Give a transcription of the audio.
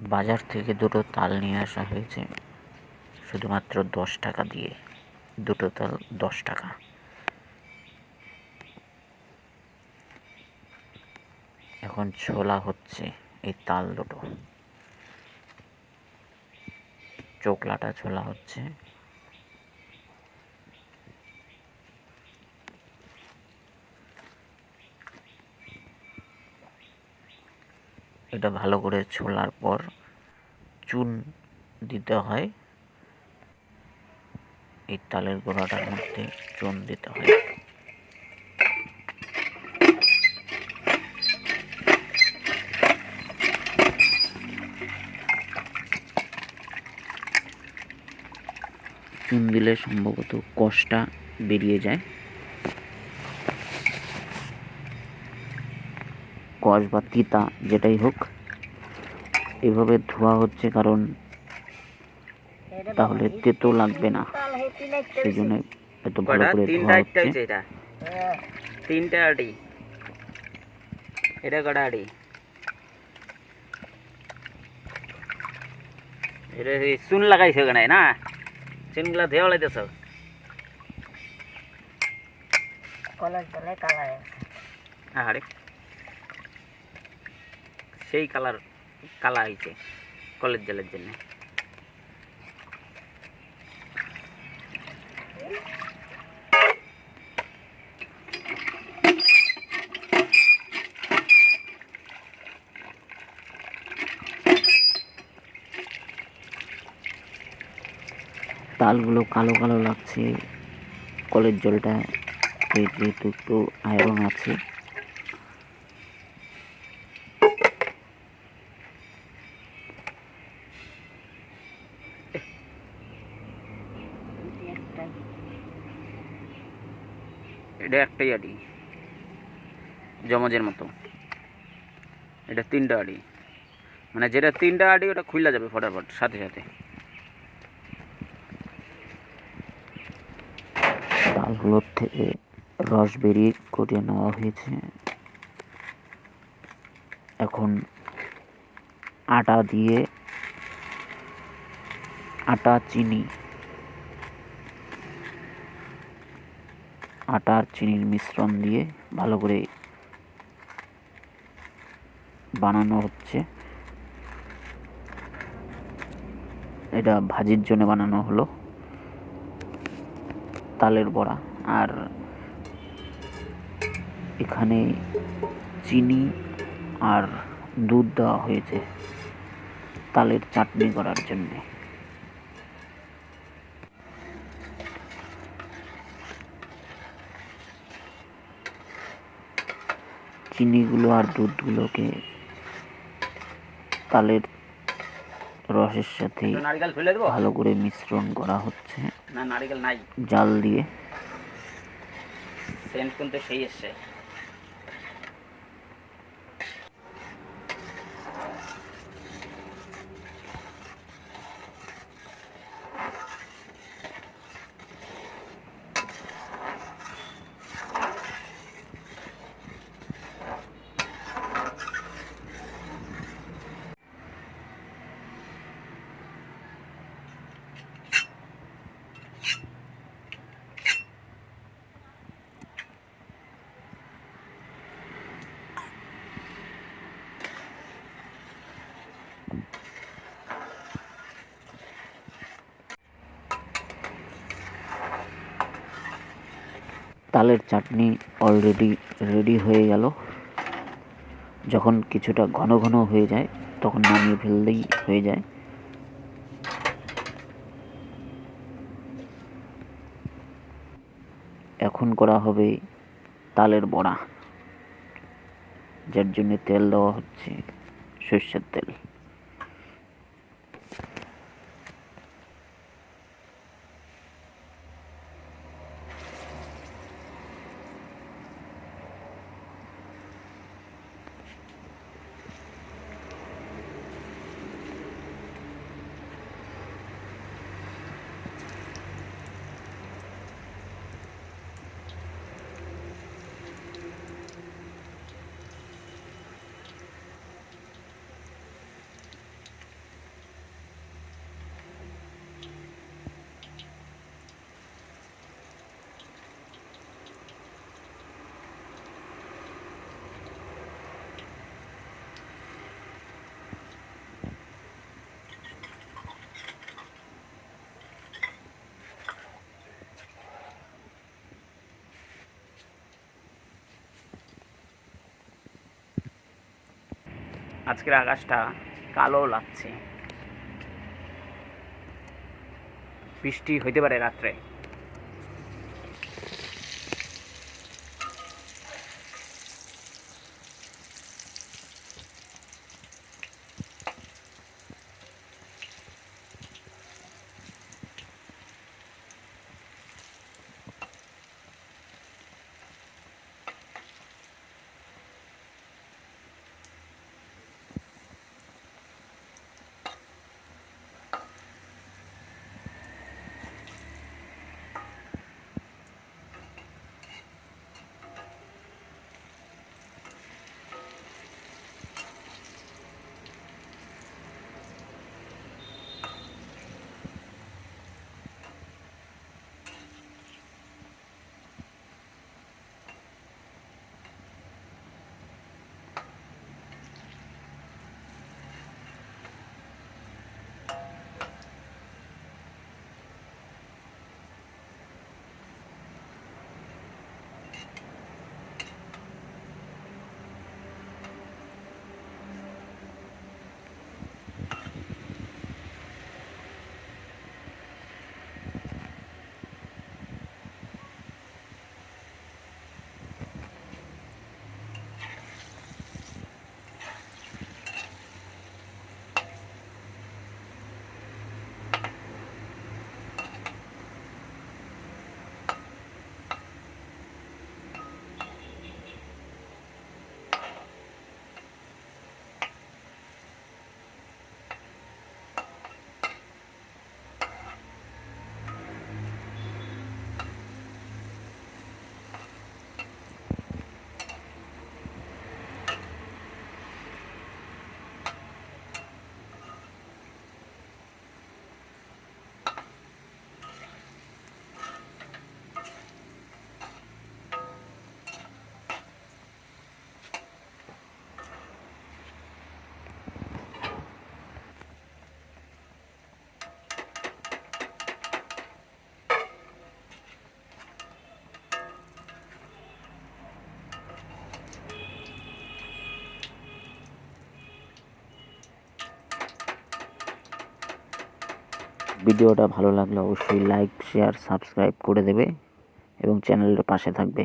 বাজার থেকে দুটো তাল নিয়ে আসা হয়েছে। শুধুমাত্র দশ টাকা দিয়ে। দুটো তাল দশ টাকা। এখন ছোলা হচ্ছে এই তাল দুটো। চোকলাটা ছোলা হচ্ছে। এটা ভালো করে ছোলার পর চুন দিতে হয়। এই তালের গোড়াটার মধ্যে চুন দিতে হয়। চুন দিলে সম্ভবত কষটা বেরিয়ে যায়। কষ বা তিতা যেটাই হোক এভাবে ধোয়া হচ্ছে কারণ তাহলে তেতো লাগবে না। সেই জন্য এত ভালো করে ধোয়া হচ্ছে। তিনটা আটি। এটা কটা আটি? এটা সেই চুন লাগাইছে কেন না? চুনগুলা ধেয়ে ওলাইতেছ? কলের কালার আরে সেই কালার, কালা হয়েছে কলের জলের জন্য। তালগুলো কালো কালো লাগছে, কলের জলটা যেহেতু একটু আয়রন আছে। এটা একটাই আটি জমজের মতো। এটা তিনটা আটি মানে যেটা তিনটা আটি ওটা খুলে যাবে ফটাফট, সাথে সাথে। তালগুলোর থেকে রস বেরিয়ে করিয়ে নেওয়া হয়েছে। এখন আটা দিয়ে আটা, চিনি আটা আর চিনির মিশ্রণ দিয়ে ভালো করে বানানো হচ্ছে। এটা ভাজির জন্য বানানো হলো। তালের বড়া। আর এখানে চিনি আর দুধ দেওয়া হয়েছে তালের চাটনি করার জন্যে। চিনিগুলো আর দুধগুলোকে তালের রসের সাথে ভালো করে মিশ্রণ করা হচ্ছে। না নারিকেল নাই। জাল দিয়ে। সেন্ট কিন্তু সেই এসছে। তালের চাটনি অলরেডি রেডি হয়ে গেল। যখন কিছুটা ঘন ঘন হয়ে যায়, তখন নামিয়ে ফেললেই হয়ে যায়। এখন করা হবে তালের বড়া, যার জন্য তেল দেওয়া হচ্ছে সর্ষের তেল। আজকের আকাশটা কালো লাগছে। বৃষ্টি হইতে পারে রাত্রে। ভিডিওটা ভালো লাগলে অবশ্যই লাইক শেয়ার সাবস্ক্রাইব করে দেবে এবং চ্যানেলের পাশে থাকবে।